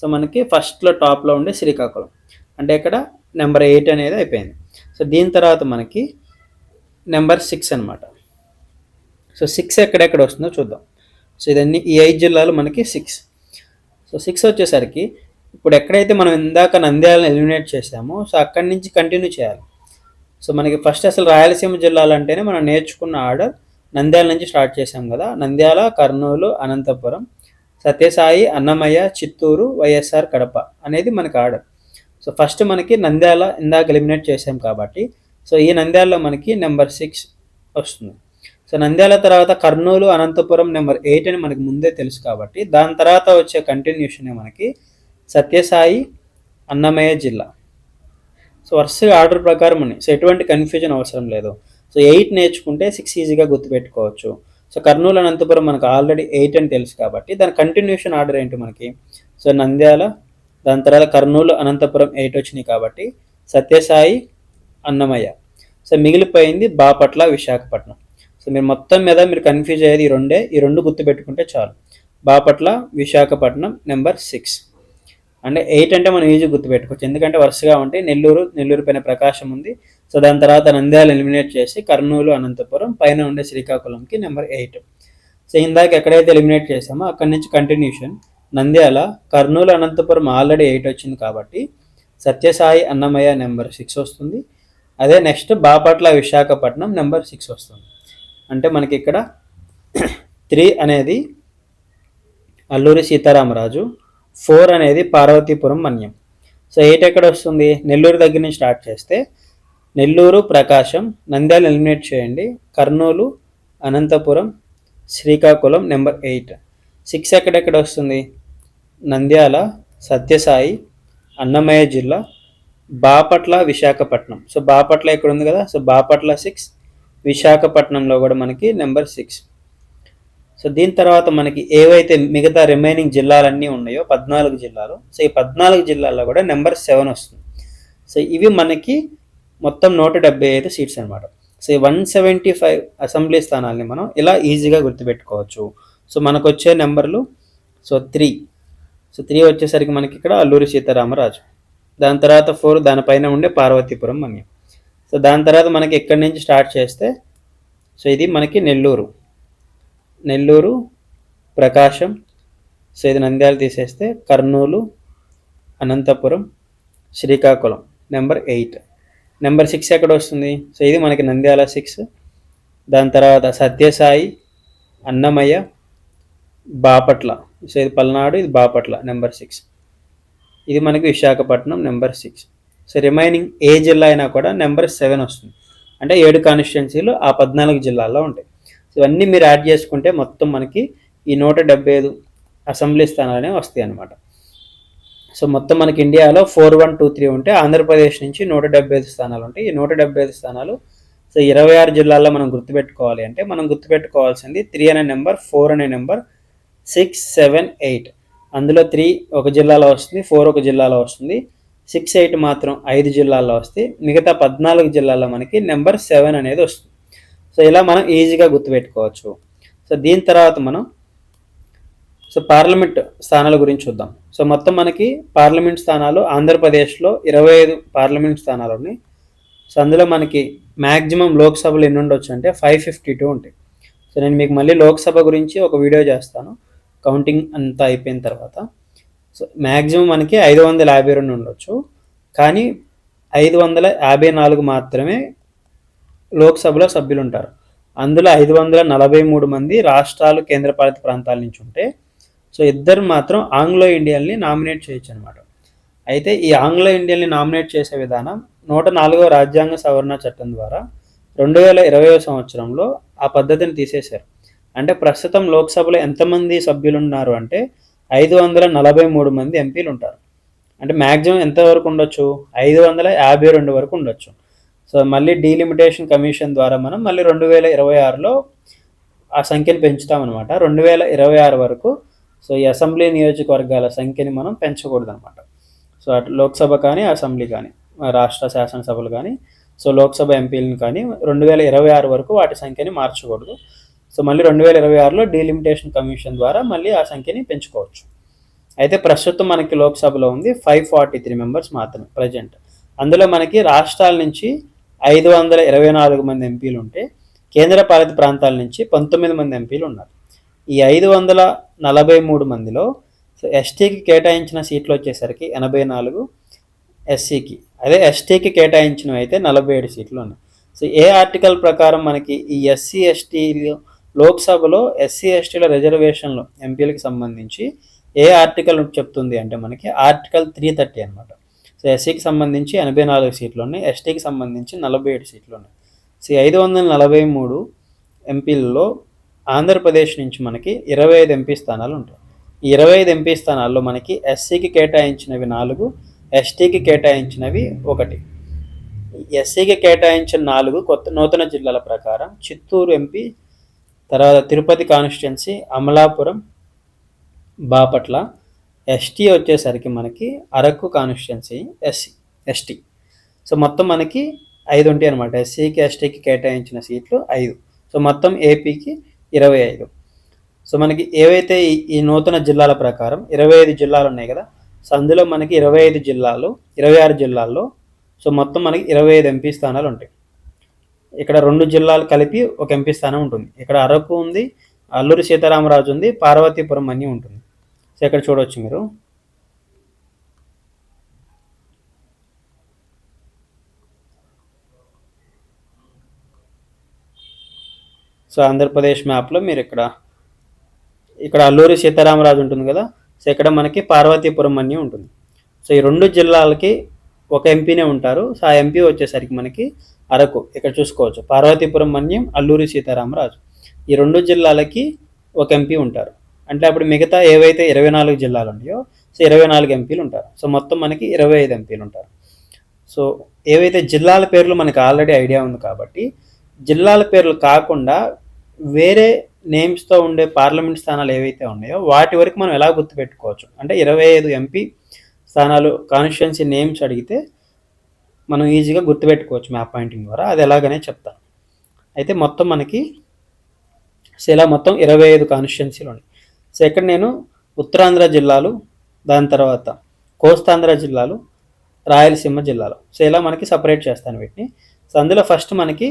సో మనకి ఫస్ట్లో టాప్లో ఉండే శ్రీకాకుళం. అంటే ఇక్కడ నెంబర్ ఎయిట్ అనేది అయిపోయింది. సో దీని తర్వాత మనకి నెంబర్ సిక్స్ అనమాట సో సిక్స్ ఎక్కడెక్కడ వస్తుందో చూద్దాం. సో ఇదన్నీ ఈ ఐదు జిల్లాలు మనకి సిక్స్. సో సిక్స్ వచ్చేసరికి ఇప్పుడు ఎక్కడైతే మనం ఇందాక నంద్యాలను ఎలిమినేట్ చేసామో సో అక్కడి నుంచి కంటిన్యూ చేయాలి. సో మనకి ఫస్ట్ అసలు రాయలసీమ జిల్లాలు అంటేనే మనం నేర్చుకున్న ఆర్డర్ నంద్యాల నుంచి స్టార్ట్ చేసాం కదా. నంద్యాల కర్నూలు అనంతపురం సత్యసాయి అన్నమయ్య చిత్తూరు వైఎస్ఆర్ కడప అనేది మనకి ఆర్డర్. సో ఫస్ట్ మనకి నంద్యాల ఇందాక ఎలిమినేట్ చేసాం కాబట్టి సో ఈ నంద్యాలలో మనకి నెంబర్ సిక్స్ వస్తుంది. సో నంద్యాల తర్వాత కర్నూలు అనంతపురం నెంబర్ ఎయిట్ అని మనకి ముందే తెలుసు కాబట్టి దాని తర్వాత వచ్చే కంటిన్యూషన్ మనకి సత్యసాయి అన్నమయ్య జిల్లా. సో వరుసగా ఆర్డర్ ప్రకారం ఉన్నాయి. సో ఎటువంటి కన్ఫ్యూజన్ అవసరం లేదు. సో ఎయిట్ నేర్చుకుంటే సిక్స్ ఈజీగా గుర్తుపెట్టుకోవచ్చు. సో కర్నూలు అనంతపురం మనకు ఆల్రెడీ ఎయిట్ అని తెలుసు కాబట్టి దాని కంటిన్యూషన్ ఆర్డర్ ఏంటి మనకి? సో నంద్యాల దాని తర్వాత కర్నూలు అనంతపురం ఎయిట్ వచ్చినాయి కాబట్టి సత్యసాయి అన్నమయ్య. సో మిగిలిపోయింది బాపట్ల విశాఖపట్నం. సో మీరు మొత్తం మీద మీరు కన్ఫ్యూజ్ అయ్యేది ఈ రెండే ఈ రెండు గుర్తుపెట్టుకుంటే చాలు. బాపట్ల విశాఖపట్నం నెంబర్ సిక్స్ అంటే ఎయిట్ అంటే మనం ఈజీ గుర్తుపెట్టుకోవచ్చు ఎందుకంటే వరుసగా ఉంటే నెల్లూరు నెల్లూరు పైన ప్రకాశం ఉంది. సో దాని తర్వాత నంద్యాల ఎలిమినేట్ చేసి కర్నూలు అనంతపురం పైన ఉండే శ్రీకాకుళంకి నెంబర్ ఎయిట్ సో ఇందాక ఎక్కడైతే ఎలిమినేట్ చేసామో అక్కడి నుంచి continuation Nandyal Kurnool Anantapur already eight వచ్చింది కాబట్టి సత్యసాయి అన్నమయ్య నెంబర్ సిక్స్ వస్తుంది. అదే next Bapatla Visakhapatnam number six వస్తుంది. అంటే మనకి ఇక్కడ త్రీ అనేది అల్లూరి సీతారామరాజు ఫోర్ అనేది పార్వతీపురం మన్యం. సో ఎయిట్ ఎక్కడ వస్తుంది? నెల్లూరు దగ్గర నుంచి స్టార్ట్ చేస్తే నెల్లూరు ప్రకాశం నంద్యాల ఎలిమినేట్ చేయండి. Kurnool Anantapur Srikakulam number eight six ఎక్కడెక్కడ వస్తుంది? నంద్యాల సత్యసాయి అన్నమయ్య జిల్లా బాపట్ల విశాఖపట్నం. సో బాపట్ల ఇక్కడ ఉంది కదా? సో బాపట్ల సిక్స్ విశాఖపట్నంలో కూడా మనకి నెంబర్ సిక్స్ సో దీని తర్వాత మనకి ఏవైతే మిగతా రిమైనింగ్ జిల్లాలన్నీ ఉన్నాయో పద్నాలుగు జిల్లాలు సో ఈ పద్నాలుగు జిల్లాల్లో కూడా నెంబర్ సెవెన్ వస్తుంది. సో ఇవి మనకి మొత్తం నూట డెబ్బై ఐదు సీట్స్ అనమాట సో ఈ వన్ సెవెంటీ ఫైవ్ అసెంబ్లీ స్థానాల్ని మనం ఇలా ఈజీగా గుర్తుపెట్టుకోవచ్చు. సో మనకు వచ్చే నెంబర్లు సో త్రీ సో త్రీ వచ్చేసరికి మనకి ఇక్కడ అల్లూరి సీతారామరాజు. దాని తర్వాత ఫోర్ దానిపైన ఉండే పార్వతీపురం మన్యం. సో దాని తర్వాత మనకి ఎక్కడి నుంచి స్టార్ట్ చేస్తే సో ఇది మనకి నెల్లూరు. నెల్లూరు ప్రకాశం సో ఇది నంద్యాల తీసేస్తే Kurnool Anantapur Srikakulam. Number eight number six ఎక్కడ వస్తుంది? సో ఇది మనకి నంద్యాల సిక్స్ దాని తర్వాత సత్యసాయి అన్నమయ్య బాపట్ల. సో ఇది పల్నాడు ఇది బాపట్ల నెంబర్ సిక్స్ ఇది మనకి Visakhapatnam number six so remaining ఏ జిల్లా అయినా కూడా నెంబర్ సెవెన్ వస్తుంది. అంటే ఏడు కాన్స్టిట్యున్సీలు ఆ పద్నాలుగు జిల్లాల్లో ఉంటాయి. సో ఇవన్నీ మీరు యాడ్ చేసుకుంటే మొత్తం మనకి ఈ నూట డెబ్బై ఐదు అసెంబ్లీ స్థానాలనే వస్తాయి అన్నమాట. సో మొత్తం మనకి ఇండియాలో ఫోర్ వన్ టూ త్రీ ఉంటే ఆంధ్రప్రదేశ్ నుంచి నూట డెబ్బై ఐదు స్థానాలు ఉంటాయి. ఈ నూట డెబ్బై ఐదు స్థానాలు సో ఇరవై ఆరు జిల్లాల్లో మనం గుర్తుపెట్టుకోవాలి అంటే మనం గుర్తుపెట్టుకోవాల్సింది త్రీ అనే నెంబర్ ఫోర్ అనే నెంబర్ సిక్స్ సెవెన్ ఎయిట్. అందులో త్రీ ఒక జిల్లాలో వస్తుంది ఫోర్ ఒక జిల్లాలో వస్తుంది. సిక్స్ ఎయిట్ మాత్రం ఐదు జిల్లాల్లో వస్తే మిగతా పద్నాలుగు జిల్లాల్లో మనకి నెంబర్ సెవెన్ అనేది వస్తుంది. సో ఇలా మనం ఈజీగా గుర్తుపెట్టుకోవచ్చు. సో దీని తర్వాత మనం సో పార్లమెంట్ స్థానాల గురించి చూద్దాం. సో మొత్తం మనకి పార్లమెంట్ స్థానాలు ఆంధ్రప్రదేశ్లో ఇరవై ఐదు పార్లమెంట్ స్థానాలు ఉన్నాయి. సో అందులో మనకి మ్యాక్సిమం లోక్సభలు ఎన్ని ఉండొచ్చు అంటే ఫైవ్ ఫిఫ్టీ టూ ఉంటాయి. సో నేను మీకు మళ్ళీ లోక్సభ గురించి ఒక వీడియో చేస్తాను. కౌంటింగ్ అంతా అయిపోయిన తర్వాత సో మ్యాక్సిమం మనకి ఐదు వందల యాభై రెండు ఉండొచ్చు. కానీ ఐదు వందల యాభై నాలుగు మాత్రమే లోక్సభలో సభ్యులు ఉంటారు అందులో ఐదు వందల నలభై మూడు మంది రాష్ట్రాలు కేంద్రపాలిత ప్రాంతాల నుంచి ఉంటే సో ఇద్దరు మాత్రం ఆంగ్లో ఇండియన్ని నామినేట్ చేయొచ్చు అనమాట అయితే ఈ ఆంగ్లో ఇండియన్ని నామినేట్ చేసే విధానం నూట నాలుగో రాజ్యాంగ సవరణ చట్టం ద్వారా రెండు వేల ఇరవై సంవత్సరంలో ఆ పద్ధతిని తీసేశారు. అంటే ప్రస్తుతం లోక్సభలో ఎంతమంది సభ్యులు ఉన్నారు అంటే ఐదు వందల నలభై మూడు మంది ఎంపీలు ఉంటారు. అంటే మ్యాక్సిమం ఎంతవరకు ఉండొచ్చు? ఐదు వందల యాభై రెండు వరకు ఉండొచ్చు. సో మళ్ళీ డీలిమిటేషన్ కమిషన్ ద్వారా మనం మళ్ళీ రెండు వేల ఇరవై ఆరులో ఆ సంఖ్యను పెంచుతామన్నమాట. రెండు వేల ఇరవై ఆరు వరకు సో ఈ అసెంబ్లీ నియోజకవర్గాల సంఖ్యని మనం పెంచకూడదు అనమాట సో అటు లోక్సభ కానీ అసెంబ్లీ కానీ రాష్ట్ర శాసనసభలు కానీ సో లోక్సభ ఎంపీలను కానీ రెండు వేల ఇరవై ఆరు వరకు వాటి సంఖ్యని మార్చకూడదు. సో మళ్ళీ రెండు వేల ఇరవై ఆరులో డీలిమిటేషన్ కమిషన్ ద్వారా మళ్ళీ ఆ సంఖ్యని పెంచుకోవచ్చు. అయితే ప్రస్తుతం మనకి లోక్సభలో ఉంది ఫైవ్ ఫార్టీ త్రీ మెంబర్స్ మాత్రమే ప్రజెంట్. అందులో మనకి రాష్ట్రాల నుంచి ఐదు వందల ఇరవై నాలుగు మంది ఎంపీలు ఉంటే కేంద్ర పాలిత ప్రాంతాల నుంచి పంతొమ్మిది మంది ఎంపీలు ఉన్నారు. ఈ ఐదు వందల నలభై మూడు మందిలో సో ఎస్టీకి కేటాయించిన సీట్లు వచ్చేసరికి ఎనభై నాలుగు ఎస్సీకి అదే ఎస్టీకి కేటాయించినవి అయితే నలభై ఏడు సీట్లు ఉన్నాయి. సో ఏ ఆర్టికల్ ప్రకారం మనకి ఈ ఎస్సీ ఎస్టీలు లోక్సభలో ఎస్సీ ఎస్టీల రిజర్వేషన్లు ఎంపీలకు సంబంధించి ఏ ఆర్టికల్ చెప్తుంది అంటే మనకి ఆర్టికల్ త్రీ థర్టీ అనమాట సో ఎస్సీకి సంబంధించి ఎనభై నాలుగు సీట్లు ఉన్నాయి ఎస్టీకి సంబంధించి నలభై ఏడు సీట్లు ఉన్నాయి. సో ఐదు వందల నలభై మూడు ఎంపీలలో ఆంధ్రప్రదేశ్ నుంచి మనకి ఇరవై ఐదు ఎంపీ స్థానాలు ఉంటాయి. ఈ ఇరవై ఐదు ఎంపీ స్థానాల్లో మనకి ఎస్సీకి కేటాయించినవి నాలుగు ఎస్టీకి కేటాయించినవి ఒకటి. ఎస్సీకి కేటాయించిన నాలుగు కొత్త నూతన జిల్లాల ప్రకారం చిత్తూరు ఎంపీ తర్వాత తిరుపతి కాన్స్టిట్యున్సీ అమలాపురం బాపట్ల ఎస్టీ వచ్చేసరికి మనకి Araku constituency SC ST. So మొత్తం మనకి ఐదు ఉంటాయి అనమాట ఎస్సీకి ఎస్టీకి కేటాయించిన సీట్లు ఐదు. సో మొత్తం ఏపీకి ఇరవై ఐదు. సో మనకి ఏవైతే ఈ నూతన జిల్లాల ప్రకారం ఇరవై ఐదు జిల్లాలు ఉన్నాయి కదా సో అందులో మనకి ఇరవై ఐదు జిల్లాలు ఇరవై ఆరు జిల్లాల్లో సో మొత్తం మనకి ఇరవై ఐదు ఎంపీ స్థానాలు ఉంటాయి. ఇక్కడ రెండు జిల్లాలు కలిపి ఒక ఎంపీ స్థానం ఉంటుంది. ఇక్కడ అరకు ఉంది అల్లూరి సీతారామరాజు ఉంది పార్వతీపురం అని ఉంటుంది. సో ఇక్కడ చూడవచ్చు మీరు. సో ఆంధ్రప్రదేశ్ మ్యాప్లో మీరు ఇక్కడ ఇక్కడ అల్లూరి సీతారామరాజు ఉంటుంది కదా. సో ఇక్కడ మనకి పార్వతీపురం అని ఉంటుంది. సో ఈ రెండు జిల్లాలకి ఒక ఎంపీనే ఉంటారు. సో ఆ ఎంపీ వచ్చేసరికి మనకి అరకు ఇక్కడ చూసుకోవచ్చు. పార్వతీపురం మన్యం అల్లూరి సీతారామరాజు. ఈ రెండు జిల్లాలకి ఒక ఎంపీ ఉంటారు. అంటే అప్పుడు మిగతా ఏవైతే ఇరవై నాలుగు జిల్లాలు ఉన్నాయో సో ఇరవై నాలుగు ఎంపీలు ఉంటారు. సో మొత్తం మనకి ఇరవై ఐదు ఎంపీలు ఉంటారు. సో ఏవైతే జిల్లాల పేర్లు మనకి ఆల్రెడీ ఐడియా ఉంది కాబట్టి జిల్లాల పేర్లు కాకుండా వేరే నేమ్స్తో ఉండే పార్లమెంట్ స్థానాలు ఏవైతే ఉన్నాయో వాటి వరకు మనం ఎలా గుర్తుపెట్టుకోవచ్చు? అంటే ఇరవై ఐదు ఎంపీ స్థానాలు కాన్స్టిట్యున్సీ నేమ్స్ అడిగితే మనం ఈజీగా గుర్తుపెట్టుకోవచ్చు మ్యాప్ పాయింటింగ్ ద్వారా. అది ఎలాగనే చెప్తాను. అయితే మొత్తం మనకి శిలా ఇలా మొత్తం ఇరవై ఐదు కాన్స్టిట్యున్సీలు ఉన్నాయి. సో ఇక్కడ నేను ఉత్తరాంధ్ర జిల్లాలు దాని తర్వాత కోస్తాంధ్ర జిల్లాలు రాయలసీమ జిల్లాలు. సో ఇలా మనకి సపరేట్ చేస్తాను వీటిని. సో అందులో ఫస్ట్ మనకి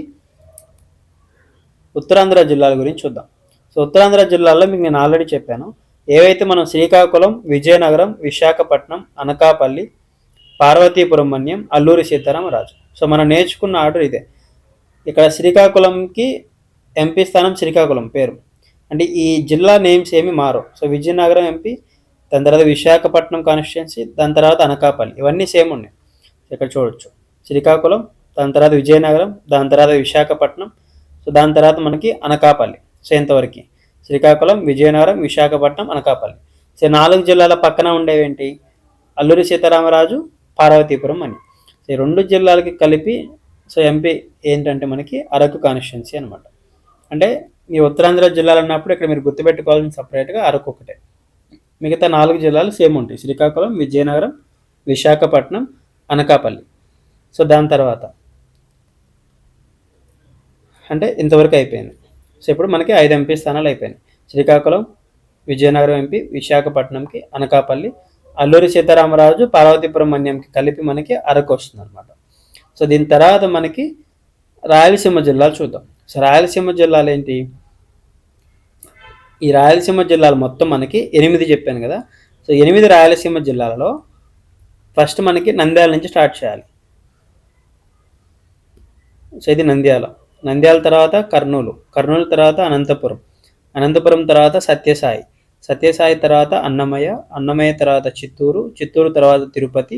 ఉత్తరాంధ్ర జిల్లాల గురించి చూద్దాం. సో ఉత్తరాంధ్ర జిల్లాల్లో మీకు నేను ఆల్రెడీ చెప్పాను. ఏవైతే మనం శ్రీకాకుళం విజయనగరం విశాఖపట్నం అనకాపల్లి పార్వతీపురం మన్యం అల్లూరి సీతారామరాజు సో మనం నేర్చుకున్న ఆర్డర్ ఇదే. ఇక్కడ శ్రీకాకుళంకి ఎంపీ స్థానం శ్రీకాకుళం పేరు. అంటే ఈ జిల్లా నేమ్స్ ఏమి మారు సో విజయనగరం ఎంపీ దాని తర్వాత విశాఖపట్నం కాన్స్టిట్యున్సీ దాని తర్వాత అనకాపల్లి. ఇవన్నీ సేమ్ ఉన్నాయి. ఇక్కడ చూడొచ్చు. శ్రీకాకుళం దాని తర్వాత విజయనగరం దాని తర్వాత విశాఖపట్నం సో దాని తర్వాత మనకి అనకాపల్లి. సో ఇంతవరకు. శ్రీకాకుళం విజయనగరం విశాఖపట్నం అనకాపల్లి. సో నాలుగు జిల్లాల పక్కన ఉండేవేంటి? అల్లూరి సీతారామరాజు పార్వతీపురం అని. సో ఈ రెండు జిల్లాలకి కలిపి సో ఎంపీ ఏంటంటే మనకి అరకు కాన్స్టిట్యున్సీ అనమాట అంటే మీ ఉత్తరాంధ్ర జిల్లాలు అన్నప్పుడు ఇక్కడ మీరు గుర్తుపెట్టుకోవాల్సిన సపరేట్గా అరకు ఒకటే. మిగతా నాలుగు జిల్లాలు సేమ్ ఉంటాయి. శ్రీకాకుళం విజయనగరం విశాఖపట్నం అనకాపల్లి. సో దాని తర్వాత. అంటే ఇంతవరకు అయిపోయింది. సో ఇప్పుడు మనకి ఐదు ఎంపీ స్థానాలు అయిపోయినాయి. శ్రీకాకుళం విజయనగరం ఎంపీ విశాఖపట్నంకి అనకాపల్లి అల్లూరి సీతారామరాజు పార్వతీపురం మన్యంకి కలిపి మనకి అరకు వస్తుంది అనమాట సో దీని తర్వాత మనకి రాయలసీమ జిల్లాలు చూద్దాం. సో రాయలసీమ జిల్లాలు ఏంటి? ఈ రాయలసీమ జిల్లాలు మొత్తం మనకి ఎనిమిది చెప్పాను కదా. సో ఎనిమిది రాయలసీమ జిల్లాలలో ఫస్ట్ మనకి నంద్యాల నుంచి స్టార్ట్ చేయాలి. సో ఇది నంద్యాల. నంద్యాల తర్వాత కర్నూలు కర్నూలు తర్వాత అనంతపురం అనంతపురం తర్వాత సత్యసాయి సత్యసాయి తర్వాత అన్నమయ్య అన్నమయ్య తర్వాత చిత్తూరు చిత్తూరు తర్వాత తిరుపతి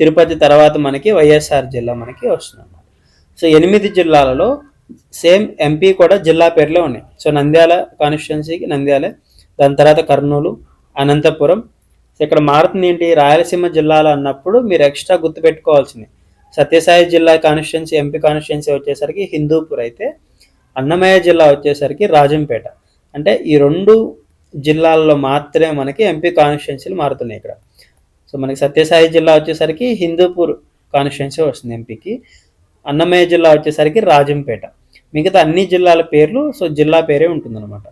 తిరుపతి తర్వాత మనకి వైఎస్ఆర్ జిల్లా మనకి వస్తుంది సో ఎనిమిది జిల్లాలలో సేమ్ ఎంపీ కూడా జిల్లా పేర్లే ఉన్నాయి. సో నంద్యాల కాన్స్టిట్యున్సీకి నంద్యాలే దాని తర్వాత కర్నూలు అనంతపురం. ఇక్కడ మారుతుంది ఏంటి రాయలసీమ జిల్లాలు అన్నప్పుడు మీరు ఎక్స్ట్రా గుర్తుపెట్టుకోవాల్సింది. సత్యసాయి జిల్లా కాన్స్టిట్యున్సీ ఎంపీ కాన్స్టిట్యున్సీ వచ్చేసరికి హిందూపూర్ అయితే అన్నమయ్య జిల్లా వచ్చేసరికి రాజంపేట. అంటే ఈ రెండు జిల్లాల్లో మాత్రమే మనకి ఎంపీ కాన్స్టిట్యున్సీలు మారుతున్నాయి ఇక్కడ. సో మనకి సత్యసాయి జిల్లా వచ్చేసరికి హిందూపూర్ కాన్స్టిట్యున్సీ వస్తుంది ఎంపీకి. అన్నమయ్య జిల్లా వచ్చేసరికి రాజంపేట. మిగతా అన్ని జిల్లాల పేర్లు సో జిల్లా పేరే ఉంటుందన్నమాట.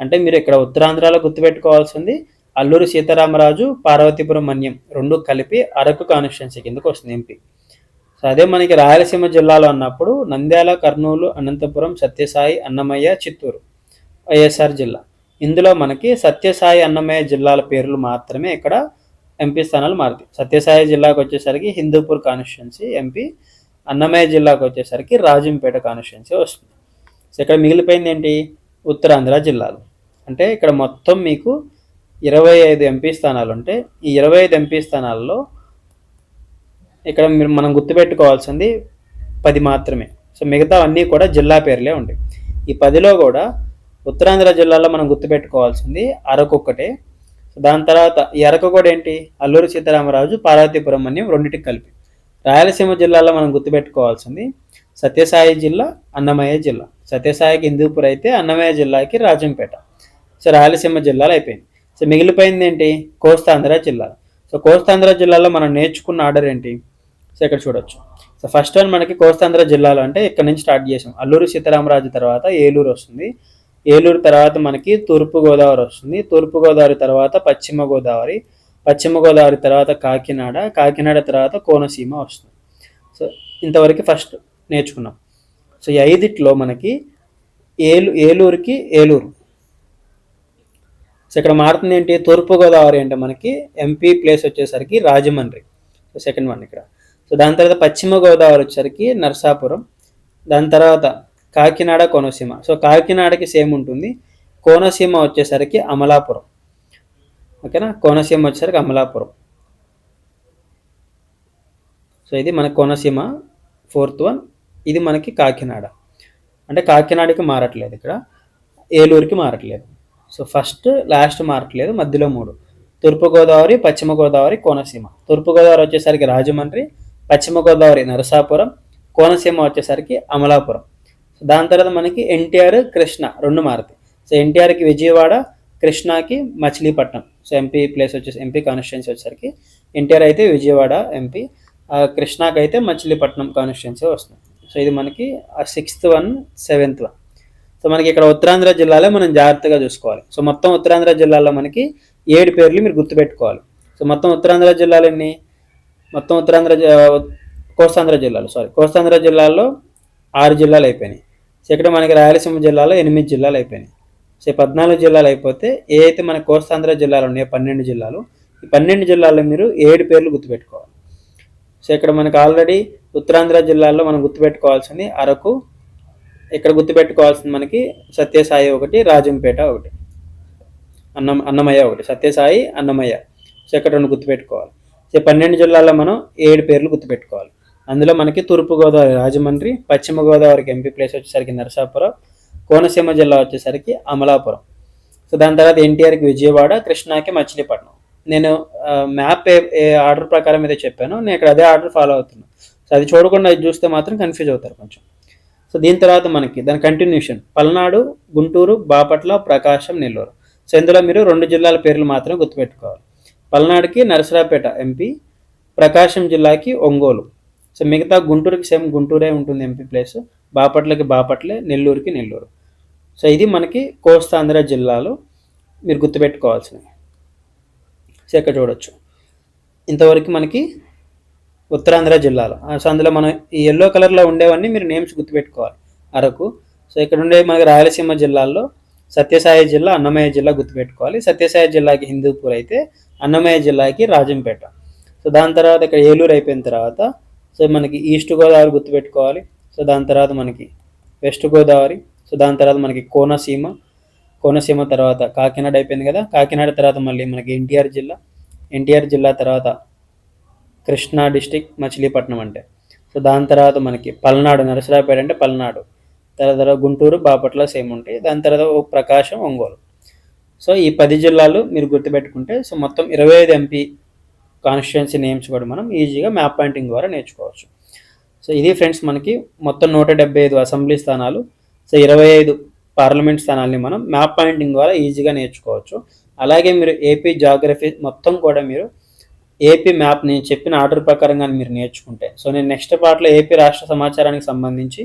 అంటే మీరు ఇక్కడ ఉత్తరాంధ్రలో గుర్తుపెట్టుకోవాల్సింది అల్లూరు సీతారామరాజు పార్వతీపురం మన్యం రెండు కలిపి అరకు కాన్స్టిట్యున్సీ కిందకు వస్తుంది ఎంపీ. సో అదే మనకి రాయలసీమ జిల్లాలో అన్నప్పుడు నంద్యాల కర్నూలు అనంతపురం సత్యసాయి అన్నమయ్య చిత్తూరు వైఎస్ఆర్ జిల్లా. ఇందులో మనకి సత్యసాయి అన్నమయ్య జిల్లాల పేర్లు మాత్రమే ఇక్కడ ఎంపీ స్థానాలు మారుతాయి. సత్యసాయి జిల్లాకు వచ్చేసరికి హిందూపూర్ కాన్స్టిట్యున్సీ ఎంపీ అన్నమయ్య జిల్లాకు వచ్చేసరికి రాజంపేట కాన్స్టిట్యున్సీ వస్తుంది. సో ఇక్కడ మిగిలిపోయింది ఏంటి? ఉత్తరాంధ్ర జిల్లాలు. అంటే ఇక్కడ మొత్తం మీకు ఇరవై ఐదు ఎంపీ స్థానాలు ఉంటే ఈ ఇరవై ఐదు ఎంపీ స్థానాల్లో ఇక్కడ మీరు మనం గుర్తుపెట్టుకోవాల్సింది పది మాత్రమే. సో మిగతా అన్నీ కూడా జిల్లా పేర్లే ఉంటాయి. ఈ పదిలో కూడా ఉత్తరాంధ్ర జిల్లాలో మనం గుర్తుపెట్టుకోవాల్సింది అరకు ఒక్కటే దాని తర్వాత ఈ అరకు కూడా ఏంటి? అల్లూరి సీతారామరాజు పార్వతీపురం అని రెండింటికి కలిపి. రాయలసీమ జిల్లాలో మనం గుర్తుపెట్టుకోవాల్సింది సత్యసాయి జిల్లా అన్నమయ్య జిల్లా. సత్యసాయికి హిందూపూర్ అయితే అన్నమయ్య జిల్లాకి రాజంపేట. సో రాయలసీమ జిల్లాలో అయిపోయింది. సో మిగిలిపోయింది ఏంటి? కోస్తాంధ్ర జిల్లా. సో కోస్తాంధ్ర జిల్లాలో మనం నేర్చుకున్న ఆర్డర్ ఏంటి? సో ఇక్కడ చూడొచ్చు. సో ఫస్ట్ వన్ మనకి కోస్తాంధ్ర జిల్లాలో అంటే ఇక్కడ నుంచి స్టార్ట్ చేసాం. అల్లూరు సీతారామరాజు తర్వాత ఏలూరు వస్తుంది. ఏలూరు తర్వాత మనకి తూర్పు గోదావరి వస్తుంది. తూర్పు గోదావరి తర్వాత పశ్చిమ గోదావరి పశ్చిమ గోదావరి తర్వాత కాకినాడ కాకినాడ తర్వాత కోనసీమ వస్తుంది. సో ఇంతవరకు ఫస్ట్ నేర్చుకున్నాం. సో ఈ ఐదిట్లో మనకి ఏలు ఏలూరుకి ఏలూరు సో ఇక్కడ మారుతుంది ఏంటి? తూర్పుగోదావరి అంటే మనకి ఎంపీ ప్లేస్ వచ్చేసరికి రాజమండ్రి. సో సెకండ్ వన్ ఇక్కడ. సో దాని తర్వాత పశ్చిమ గోదావరి వచ్చేసరికి నర్సాపురం. దాని తర్వాత కాకినాడ కోనసీమ. సో కాకినాడకి సేమ్ ఉంటుంది. కోనసీమ వచ్చేసరికి అమలాపురం. ఓకేనా కోనసీమ వచ్చేసరికి అమలాపురం. సో ఇది మన కోనసీమ ఫోర్త్ వన్ ఇది మనకి కాకినాడ. అంటే కాకినాడకి మారట్లేదు ఇక్కడ. ఏలూరుకి మారట్లేదు. సో ఫస్ట్ లాస్ట్ మార్క్ లేదు మధ్యలో మూడు. తూర్పుగోదావరి పశ్చిమ గోదావరి కోనసీమ. తూర్పుగోదావరి వచ్చేసరికి రాజమండ్రి పశ్చిమ గోదావరి నరసాపురం కోనసీమ వచ్చేసరికి అమలాపురం. దాని తర్వాత మనకి ఎన్టీఆర్ కృష్ణ రెండు మారుతాయి సో ఎన్టీఆర్కి విజయవాడ కృష్ణాకి మచిలీపట్నం. సో ఎంపీ ప్లేస్ వచ్చేసి ఎంపీ కాన్స్టిట్యున్సీ వచ్చేసరికి ఎన్టీఆర్ అయితే విజయవాడ ఎంపీ కృష్ణాకి అయితే మచిలీపట్నం కాన్స్టిట్యున్సీ వస్తుంది. సో ఇది మనకి sixth one seventh one. So మనకి ఇక్కడ ఉత్తరాంధ్ర జిల్లాలో మనం జాగ్రత్తగా చూసుకోవాలి. సో మొత్తం ఉత్తరాంధ్ర జిల్లాలో మనకి ఏడు పేర్లు మీరు గుర్తుపెట్టుకోవాలి. సో మొత్తం ఉత్తరాంధ్ర జిల్లాలు ఎన్ని? మొత్తం ఉత్తరాంధ్ర కోస్తాంధ్ర జిల్లాలు సారీ కోస్తాంధ్ర జిల్లాల్లో ఆరు జిల్లాలు అయిపోయినాయి. సో ఇక్కడ మనకి రాయలసీమ జిల్లాలో ఎనిమిది జిల్లాలు అయిపోయినాయి. సో పద్నాలుగు జిల్లాలు అయిపోతే ఏ అయితే మన కోస్తాంధ్ర జిల్లాలు ఉన్నాయో పన్నెండు జిల్లాలు ఈ పన్నెండు జిల్లాల్లో మీరు ఏడు పేర్లు గుర్తుపెట్టుకోవాలి. సో ఇక్కడ మనకి ఆల్రెడీ ఉత్తరాంధ్ర జిల్లాల్లో మనం గుర్తుపెట్టుకోవాల్సింది అరకు ఇక్కడ గుర్తుపెట్టుకోవాల్సింది మనకి సత్యసాయి ఒకటి రాజంపేట ఒకటి. అన్నం అన్నమయ్య ఒకటి. సత్యసాయి అన్నమయ్య. సో ఇక్కడ రెండు గుర్తుపెట్టుకోవాలి. సో పన్నెండు జిల్లాల్లో మనం ఏడు పేర్లు గుర్తుపెట్టుకోవాలి. అందులో మనకి తూర్పుగోదావరి రాజమండ్రి పశ్చిమ గోదావరికి ఎంపీ ప్లేస్ వచ్చేసరికి నరసాపురం కోనసీమ జిల్లా వచ్చేసరికి అమలాపురం. సో దాని తర్వాత ఎన్టీఆర్కి విజయవాడ కృష్ణాకి మచిలీపట్నం. నేను మ్యాప్ ఏ ఆర్డర్ ప్రకారం అయితే చెప్పాను నేను ఇక్కడ అదే ఆర్డర్ ఫాలో అవుతున్నాను. సో అది చూడకుండా చూస్తే మాత్రం కన్ఫ్యూజ్ అవుతారు కొంచెం. సో దీని తర్వాత మనకి దాని కంటిన్యూషన్ పల్నాడు గుంటూరు బాపట్ల ప్రకాశం నెల్లూరు. సో ఇందులో మీరు రెండు జిల్లాల పేర్లు మాత్రమే గుర్తుపెట్టుకోవాలి. పల్నాడుకి నరసరాపేట ఎంపీ ప్రకాశం జిల్లాకి ఒంగోలు. సో మిగతా గుంటూరుకి సేమ్ గుంటూరే ఉంటుంది ఎంపీ ప్లేస్ బాపట్లకి బాపట్లే నెల్లూరుకి నెల్లూరు. సో ఇది మనకి కోస్తాంధ్ర జిల్లాలో మీరు గుర్తుపెట్టుకోవాల్సినవి. సో ఇక్కడ చూడొచ్చు. ఇంతవరకు మనకి ఉత్తరాంధ్ర జిల్లాలో. సో అందులో మనం ఈ ఎల్లో కలర్లో ఉండేవన్నీ మీరు నేమ్స్ గుర్తుపెట్టుకోవాలి. అరకు. సో ఇక్కడ ఉండే మనకి రాయలసీమ జిల్లాల్లో సత్యసాయి జిల్లా అన్నమయ్య జిల్లా గుర్తుపెట్టుకోవాలి. సత్యసాయి జిల్లాకి హిందూపూర్ అయితే అన్నమయ్య జిల్లాకి రాజంపేట. సో దాని తర్వాత ఇక్కడ ఏలూరు అయిపోయిన తర్వాత సో మనకి ఈస్ట్ గోదావరి గుర్తుపెట్టుకోవాలి. సో దాని తర్వాత మనకి వెస్ట్ గోదావరి సో దాని తర్వాత మనకి కోనసీమ కోనసీమ తర్వాత కాకినాడ అయిపోయింది కదా. కాకినాడ తర్వాత మళ్ళీ మనకి ఎన్టీఆర్ జిల్లా. ఎన్టీఆర్ జిల్లా తర్వాత కృష్ణా డిస్టిక్ మచిలీపట్నం అంటే. సో దాని తర్వాత మనకి పల్నాడు నరసరాపేట అంటే పల్నాడు. తర్వాత గుంటూరు బాపట్ల సేమ్ ఉంటాయి. దాని తర్వాత ప్రకాశం ఒంగోలు. సో ఈ పది జిల్లాలు మీరు గుర్తుపెట్టుకుంటే సో మొత్తం ఇరవై ఐదు ఎంపీ కాన్స్టిట్యున్సీ నేమ్స్ కూడా మనం ఈజీగా మ్యాప్ పాయింటింగ్ ద్వారా నేర్చుకోవచ్చు. సో ఇది ఫ్రెండ్స్ మనకి మొత్తం నూట డెబ్బై ఐదు అసెంబ్లీ స్థానాలు. సో ఇరవై ఐదు పార్లమెంట్ స్థానాల్ని మనం మ్యాప్ పాయింటింగ్ ద్వారా ఈజీగా నేర్చుకోవచ్చు. అలాగే మీరు ఏపీ జాగ్రఫీ మొత్తం కూడా మీరు ఏపీ మ్యాప్ నేను చెప్పిన ఆర్డర్ ప్రకారంగా మీరు నేర్చుకుంటే. సో నేను నెక్స్ట్ పార్ట్లో ఏపీ రాష్ట్ర సమాచారానికి సంబంధించి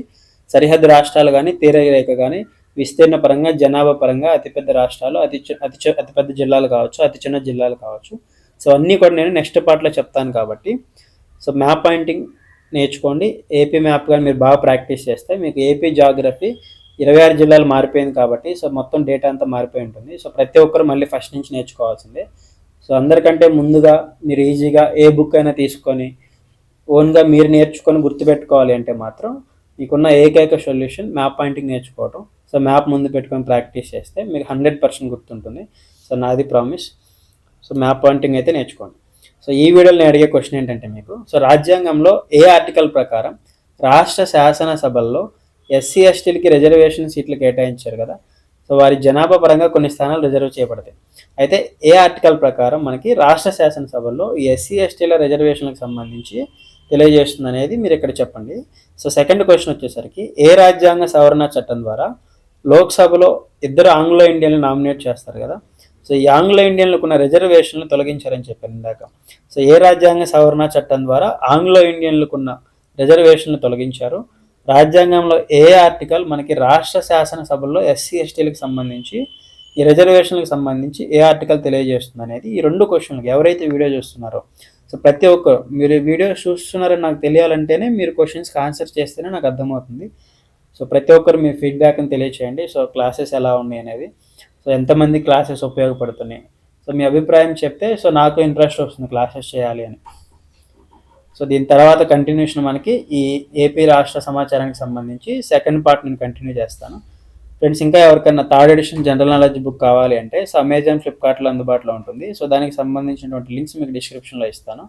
సరిహద్దు రాష్ట్రాలు కానీ తీరరేఖ కానీ విస్తీర్ణ పరంగా జనాభా పరంగా అతిపెద్ద రాష్ట్రాలు అతి అతి అతిపెద్ద జిల్లాలు కావచ్చు అతి చిన్న జిల్లాలు కావచ్చు. సో అన్నీ కూడా నేను నెక్స్ట్ పార్ట్లో చెప్తాను కాబట్టి. సో మ్యాప్ పాయింటింగ్ నేర్చుకోండి. ఏపీ మ్యాప్ కానీ మీరు బాగా ప్రాక్టీస్ చేస్తే మీకు ఏపీ జాగ్రఫీ ఇరవై ఆరు జిల్లాలు మారిపోయింది కాబట్టి సో మొత్తం డేటా అంతా మారిపోయి ఉంటుంది. సో ప్రతి ఒక్కరు మళ్ళీ ఫస్ట్ నుంచి నేర్చుకోవాల్సిందే. సో అందరికంటే ముందుగా మీరు ఈజీగా ఏ బుక్ అయినా తీసుకొని ఓన్గా మీరు నేర్చుకొని గుర్తుపెట్టుకోవాలి అంటే మాత్రం మీకున్న ఏకైక సొల్యూషన్ మ్యాప్ పాయింటింగ్ నేర్చుకోవటం. సో మ్యాప్ ముందు పెట్టుకొని ప్రాక్టీస్ చేస్తే మీకు హండ్రెడ్ పర్సెంట్ గుర్తుంటుంది. సో నాది ప్రామిస్ సో మ్యాప్ పాయింటింగ్ అయితే నేర్చుకోండి. సో ఈ వీడియోలో నేను అడిగే క్వశ్చన్ ఏంటంటే మీకు సో రాజ్యాంగంలో ఏ ఆర్టికల్ ప్రకారం రాష్ట్ర శాసనసభల్లో ఎస్సీ ఎస్టీలకి రిజర్వేషన్ సీట్లు కేటాయించారు కదా? సో వారి జనాభా పరంగా కొన్ని స్థానాలు రిజర్వ్ చేయబడతాయి. అయితే ఏ ఆర్టికల్ ప్రకారం మనకి రాష్ట్ర శాసనసభల్లో ఎస్సీ ఎస్టీల రిజర్వేషన్లకు సంబంధించి తెలియజేస్తుంది అనేది మీరు ఇక్కడ చెప్పండి. సో సెకండ్ క్వశ్చన్ వచ్చేసరికి ఏ రాజ్యాంగ సవరణ చట్టం ద్వారా లోక్సభలో ఇద్దరు ఆంగ్లో ఇండియన్లు నామినేట్ చేస్తారు కదా? సో ఈ ఆంగ్లో ఇండియన్లకు ఉన్న రిజర్వేషన్లు తొలగించారని చెప్పాను ఇందాక. సో ఏ రాజ్యాంగ సవరణ చట్టం ద్వారా ఆంగ్లో ఇండియన్లకు ఉన్న రిజర్వేషన్లు తొలగించారు? రాజ్యాంగంలో ఏ ఆర్టికల్ మనకి రాష్ట్ర శాసనసభల్లో ఎస్సీ ఎస్టీలకు సంబంధించి ఈ రిజర్వేషన్లకు సంబంధించి ఏ ఆర్టికల్ తెలియజేస్తుంది అనేది ఈ రెండు క్వశ్చన్లకు ఎవరైతే వీడియో చూస్తున్నారో. సో ప్రతి ఒక్కరు మీరు వీడియో చూస్తున్నారని నాకు తెలియాలంటేనే మీరు క్వశ్చన్స్కి ఆన్సర్ చేస్తేనే నాకు అర్థమవుతుంది. సో ప్రతి ఒక్కరు మీ ఫీడ్బ్యాక్ని తెలియచేయండి. సో క్లాసెస్ ఎలా ఉన్నాయి అనేది. సో ఎంతమంది క్లాసెస్ ఉపయోగపడుతున్నాయి. సో మీ అభిప్రాయం చెప్తే సో నాకు ఇంట్రెస్ట్ వస్తుంది క్లాసెస్ చేయాలి అని. సో దీని తర్వాత కంటిన్యూషన్ మనకి ఈ ఏపీ రాష్ట్ర సమాచారానికి సంబంధించి సెకండ్ పార్ట్ నేను కంటిన్యూ చేస్తాను. ఫ్రెండ్స్ ఇంకా ఎవరికైనా third edition general knowledge book కావాలి అంటే సో అమెజాన్ ఫ్లిప్కార్ట్లో అందుబాటులో ఉంటుంది. సో దానికి సంబంధించినటువంటి లింక్స్ మీకు డిస్క్రిప్షన్లో ఇస్తాను.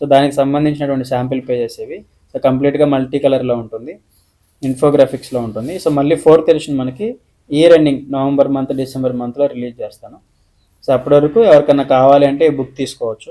సో దానికి సంబంధించినటువంటి శాంపిల్ పేజెస్ ఇవి. సో కంప్లీట్గా మల్టీ కలర్లో ఉంటుంది. ఇన్ఫోగ్రాఫిక్స్లో ఉంటుంది. సో మళ్ళీ ఫోర్త్ ఎడిషన్ మనకి year ending November month December మంత్లో రిలీజ్ చేస్తాను. సో అప్పటి వరకు ఎవరికైనా కావాలి అంటే ఈ బుక్ తీసుకోవచ్చు.